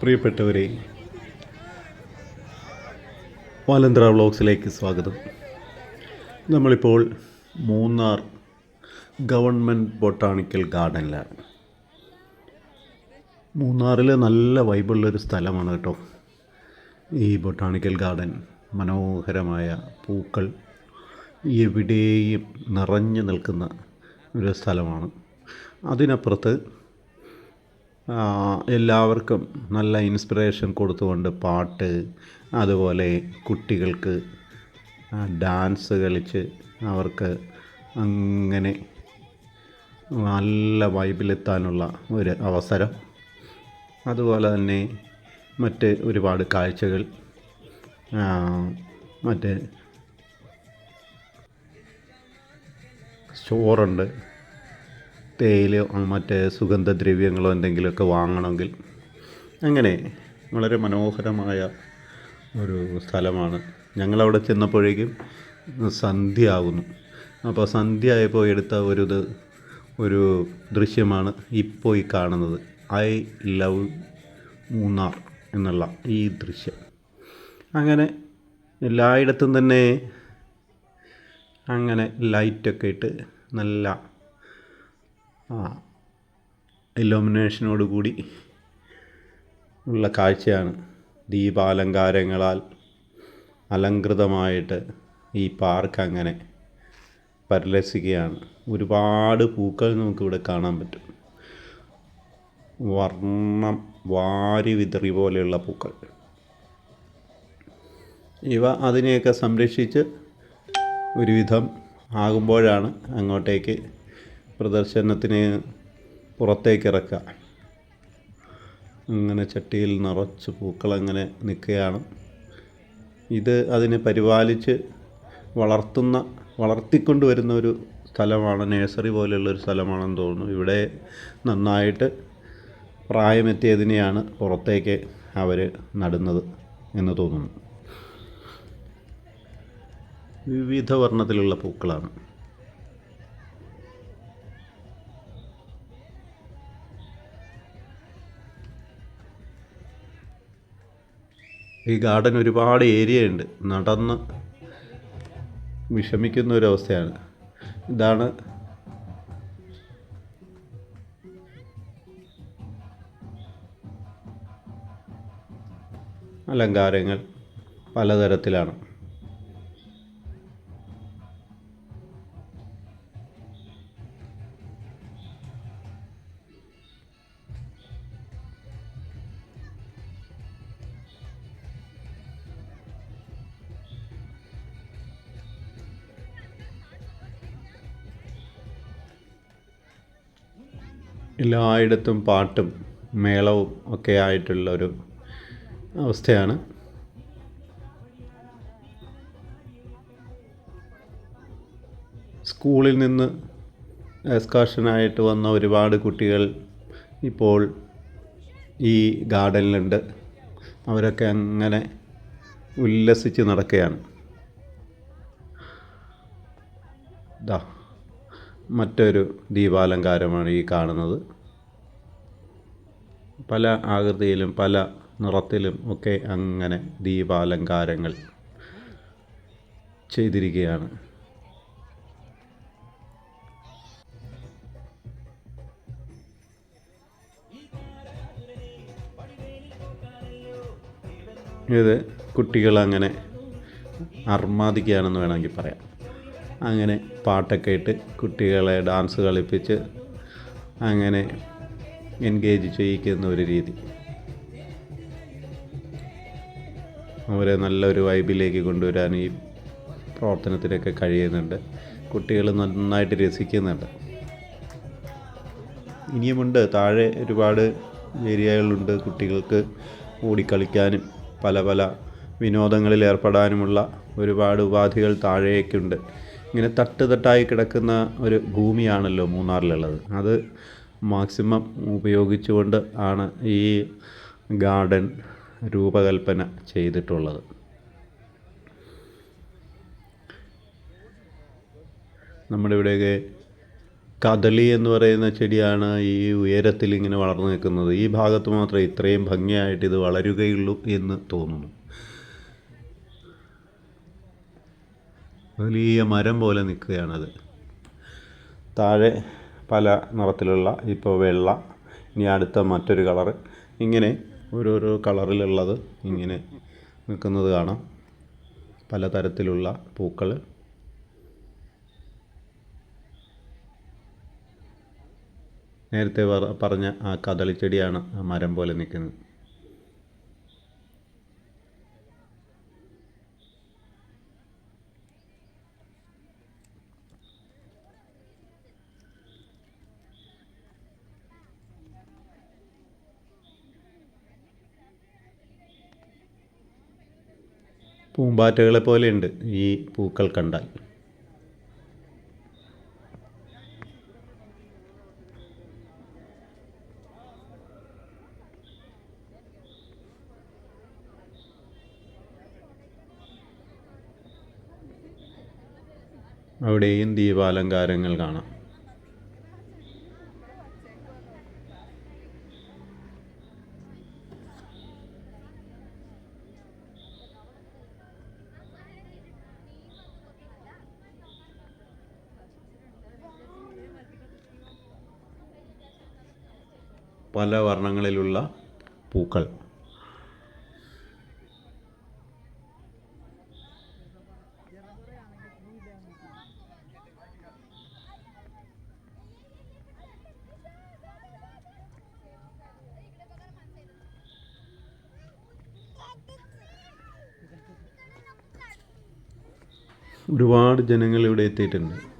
പ്രിയപ്പെട്ടവരെ വാലന്ത്ര വ്ളോഗ്സിലേക്ക് സ്വാഗതം. നമ്മളിപ്പോൾ മൂന്നാർ ഗവൺമെന്റ് ബൊട്ടാണിക്കൽ ഗാർഡനിലാണ്. മൂന്നാറിൽ നല്ല വൈബുള്ളൊരു സ്ഥലമാണ് കേട്ടോ. ഈ ബൊട്ടാണിക്കൽ ഗാർഡൻ മനോഹരമായ പൂക്കൾ എവിടെയും നിറഞ്ഞു നിൽക്കുന്ന ഒരു സ്ഥലമാണ്. അതിനപ്പുറത്ത് എല്ലാവർക്കും നല്ല ഇൻസ്പിറേഷൻ കൊടുത്തുകൊണ്ട് പാട്ട് അതുപോലെ കുട്ടികൾക്ക് ഡാൻസ് കളിച്ച് അവർക്ക് അങ്ങനെ നല്ല വൈബിലെത്താനുള്ള ഒരു അവസരം. അതുപോലെ തന്നെ മറ്റ് ഒരുപാട് കാഴ്ചകൾ മറ്റ് സ്റ്റോറുണ്ട് തേയിലയോ മറ്റേ സുഗന്ധദ്രവ്യങ്ങളോ എന്തെങ്കിലുമൊക്കെ വാങ്ങണമെങ്കിൽ അങ്ങനെ വളരെ മനോഹരമായ ഒരു സ്ഥലമാണ്. ഞങ്ങളവിടെ ചെന്നപ്പോഴേക്കും സന്ധ്യ ആകുന്നു അപ്പോൾ സന്ധ്യ ആയപ്പോൾ എടുത്ത ഒരു ഇത് ഒരു ദൃശ്യമാണ് ഇപ്പോൾ ഈ കാണുന്നത്. ഐ ലവ് മൂന്നാർ എന്നുള്ള ഈ ദൃശ്യം. അങ്ങനെ എല്ലായിടത്തും തന്നെ അങ്ങനെ ലൈറ്റൊക്കെ ഇട്ട് നല്ല ഇലുമിനേഷനോട് കൂടി ഉള്ള കാഴ്ചയാണ് ദീപാലങ്കാരങ്ങളാൽ അലങ്കൃതമായിട്ട് ഈ പാർക്ക് അങ്ങനെ പരിലസിക്കുകയാണ്. ഒരുപാട് പൂക്കൾ നമുക്കിവിടെ കാണാൻ പറ്റും. വർണം വാരി വിതറി പോലെയുള്ള പൂക്കൾ. ഇവ അതിനെയൊക്കെ സംരക്ഷിച്ച് ഒരുവിധം ആകുമ്പോഴാണ് അങ്ങോട്ടേക്ക് പ്രദർശനത്തിന് പുറത്തേക്ക് ഇറക്കുക അങ്ങനെ ചട്ടിയിൽ നിറച്ച് പൂക്കളങ്ങനെ നിൽക്കുകയാണ്. ഇത് അതിനെ പരിപാലിച്ച് വളർത്തുന്ന വളർത്തിക്കൊണ്ട് വരുന്ന ഒരു സ്ഥലമാണ്. നേഴ്സറി പോലെയുള്ളൊരു സ്ഥലമാണെന്ന് തോന്നുന്നു. ഇവിടെ നന്നായിട്ട് പ്രായമെത്തിയതിനെയാണ് പുറത്തേക്ക് അവർ നടുന്നത് എന്ന് തോന്നുന്നു. വിവിധ വർണത്തിലുള്ള പൂക്കളാണ്. ഈ ഗാർഡൻ ഒരുപാട് ഏരിയ ഉണ്ട് നടന്ന് വിഷമിക്കുന്ന ഒരു അവസ്ഥയാണ് ഇതാണ് അലങ്കാരങ്ങൾ പലതരത്തിലാണ്. എല്ലായിടത്തും പാട്ടും മേളവും ഒക്കെ ആയിട്ടുള്ള ഒരു അവസ്ഥയാണ്. സ്കൂളിൽ നിന്ന് എക്സ്കാഷനായിട്ട് വന്ന ഒരുപാട് കുട്ടികൾ ഇപ്പോൾ ഈ ഗാർഡനിലുണ്ട്. അവരൊക്കെ അങ്ങനെ ഉല്ലസിച്ച് നടക്കുകയാണ്. ദാ. മറ്റൊരു ദീപാലങ്കാരമാണ് ഈ കാണുന്നത്. പല ആകൃതിയിലും പല നിറത്തിലും ഒക്കെ അങ്ങനെ ദീപാലങ്കാരങ്ങൾ ചെയ്തിരിക്കുകയാണ്. ഇത് കുട്ടികൾ അങ്ങനെ അർമാദിക്കുകയാണെന്ന് വേണമെങ്കിൽ പറയാം. അങ്ങനെ പാട്ടൊക്കെ ഇട്ട് കുട്ടികളെ ഡാൻസ് കളിപ്പിച്ച് അങ്ങനെ എൻഗേജ് ചെയ്യിക്കുന്ന ഒരു രീതി. അവരെ നല്ലൊരു വൈബിലേക്ക് കൊണ്ടുവരാൻ ഈ പ്രവർത്തനത്തിനൊക്കെ കഴിയുന്നുണ്ട്. കുട്ടികൾ നന്നായിട്ട് രസിക്കുന്നുണ്ട്. ഇനിയുമുണ്ട്. താഴെ ഒരുപാട് ഏരിയകളുണ്ട് കുട്ടികൾക്ക് ഓടിക്കളിക്കാനും പല പല വിനോദങ്ങളിൽ ഏർപ്പെടാനുമുള്ള ഒരുപാട് ഉപാധികൾ താഴേക്കുണ്ട്. ഇങ്ങനെ തട്ട് തട്ടായി കിടക്കുന്ന ഒരു ഭൂമിയാണല്ലോ മൂന്നാറിലുള്ളത്. അത് മാക്സിമം ഉപയോഗിച്ചുകൊണ്ട് ആണ് ഈ ഗാർഡൻ രൂപകൽപ്പന ചെയ്തിട്ടുള്ളത്. നമ്മുടെ ഇവിടെയൊക്കെ കദളി എന്ന് പറയുന്ന ചെടിയാണ് ഈ ഉയരത്തിൽ ഇങ്ങനെ വളർന്നു നിൽക്കുന്നത്. ഈ ഭാഗത്ത് മാത്രമേ ഇത്രയും ഭംഗിയായിട്ട് ഇത് വളരുകയുള്ളൂ എന്ന് തോന്നുന്നു. വലിയ മരം പോലെ നിൽക്കുകയാണത്. താഴെ പല നിറത്തിലുള്ള ഇപ്പോൾ വെള്ള ഇനി അടുത്ത മറ്റൊരു കളറ്. ഇങ്ങനെ ഓരോരോ കളറിലുള്ളത് ഇങ്ങനെ നിൽക്കുന്നത് കാണാം. പലതരത്തിലുള്ള പൂക്കൾ നേരത്തെ പറഞ്ഞ ആ കദളിച്ചെടിയാണ് ആ മരം പോലെ നിൽക്കുന്നത്. പൂമ്പാറ്റകളെ പോലെയുണ്ട് ഈ പൂക്കൾ കണ്ടാൽ. അവിടെയും ദീപാലങ്കാരങ്ങൾ കാണാം. പല വർണങ്ങളിലുള്ള പൂക്കൾ. ഒരുപാട് ജനങ്ങൾ ഇവിടെ എത്തിയിട്ടുണ്ട്.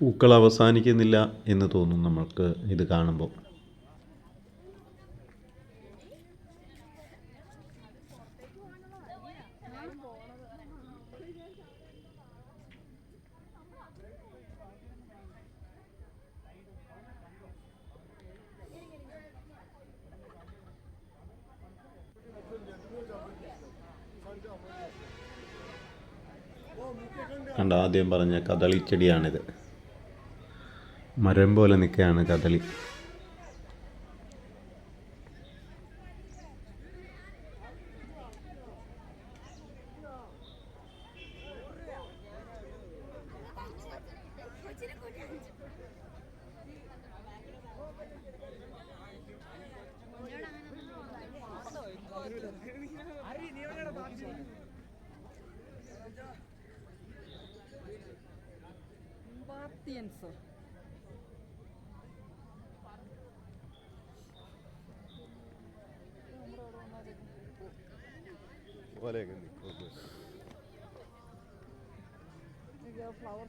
പൂക്കൾ അവസാനിക്കുന്നില്ല എന്ന് തോന്നും നമ്മൾക്ക് ഇത് കാണുമ്പോൾ. കണ്ട ആദ്യം പറഞ്ഞ കദളി ചെടിയാണിത് മരം പോലെ നിൽക്കുകയാണ് കദളി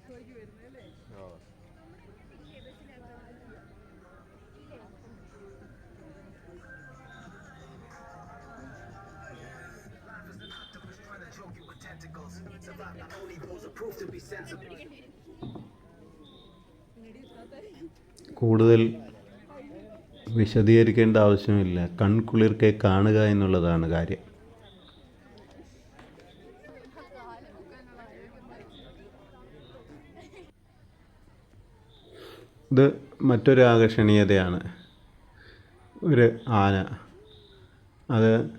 ഷോയ്ക്ക് വരുന്നല്ലേ കൂടുതൽ വിശദീകരിക്കേണ്ട ആവശ്യമില്ല. കൺകുളിർക്കെ കാണുക എന്നുള്ളതാണ് കാര്യം. ഇത് മറ്റൊരു ആകർഷണീയതയാണ്. ഒരു ആന. അത്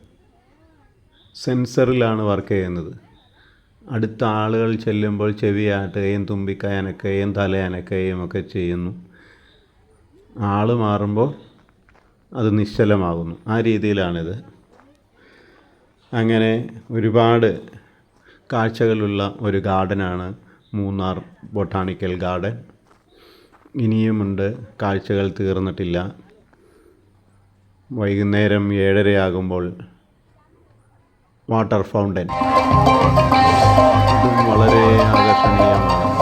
സെൻസറിലാണ് വർക്ക് ചെയ്യുന്നത്. അടുത്ത ആളുകൾ ചെല്ലുമ്പോൾ ചെവിയാട്ടുകയും തുമ്പിക്കൈ അനക്കുകയും തലയനക്കുകയും ഒക്കെ ചെയ്യുന്നു. ആൾ മാറുമ്പോൾ അത് നിശ്ചലമാകുന്നു. ആ രീതിയിലാണിത്. അങ്ങനെ ഒരുപാട് കാഴ്ചകളുള്ള ഒരു ഗാർഡനാണ് മൂന്നാർ ബൊട്ടാണിക്കൽ ഗാർഡൻ. ഇനിയുമുണ്ട്. കാഴ്ചകൾ തീർന്നിട്ടില്ല. വൈകുന്നേരം ഏഴരയാകുമ്പോൾ വാട്ടർ ഫൗണ്ടൻ. ഇതും വളരെ ആകർഷണീയമാണ്.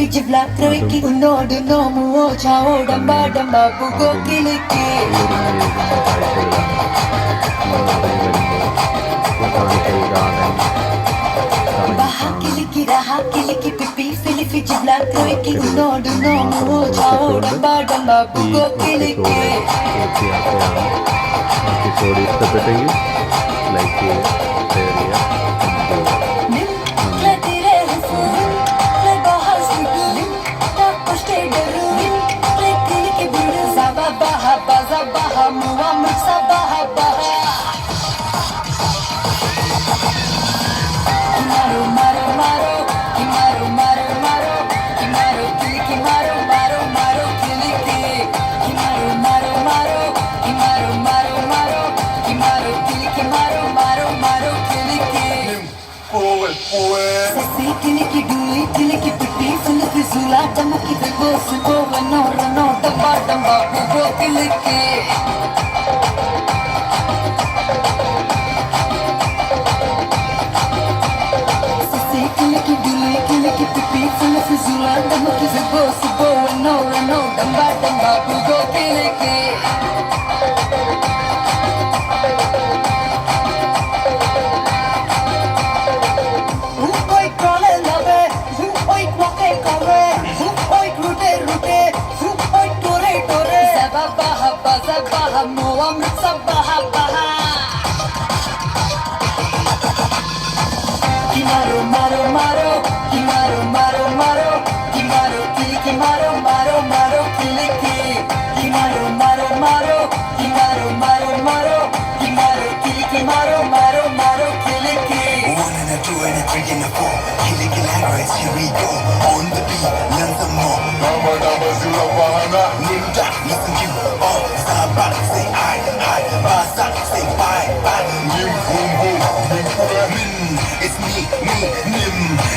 fiji black kriki unodu no muocha odamba damba bugo kiliki baha kiliki raha kiliki pipi fili fiji black kriki unodu no muocha odamba damba bugo kiliki छोड़ इस पे बैठेंगे like Sisi kiduli kile kipiti sunu kizula tamu kidibo suko wano rano damba damba bugo kiliki. Sisi kile kiduli kile kipiti sunu kizula tamu kidibo suko two and a three and a four. Kill it, here we go. On the beat, learn some more. Number, number, zero, bahana. Ninja, listen you. Oh, Saba, say hi, hi. Basa, say bye, bye. Nim, boom, boom. Nim, min, it's me, me, nim.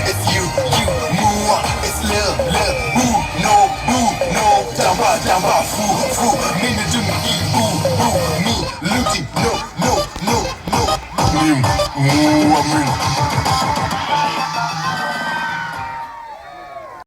It's you, you, mua. It's love, love, boo, no, boo, no. Jamba, jamba, foo, foo. Mina, e, boo, boo. Me, luti, no, no, no, no. Nim, mua, min.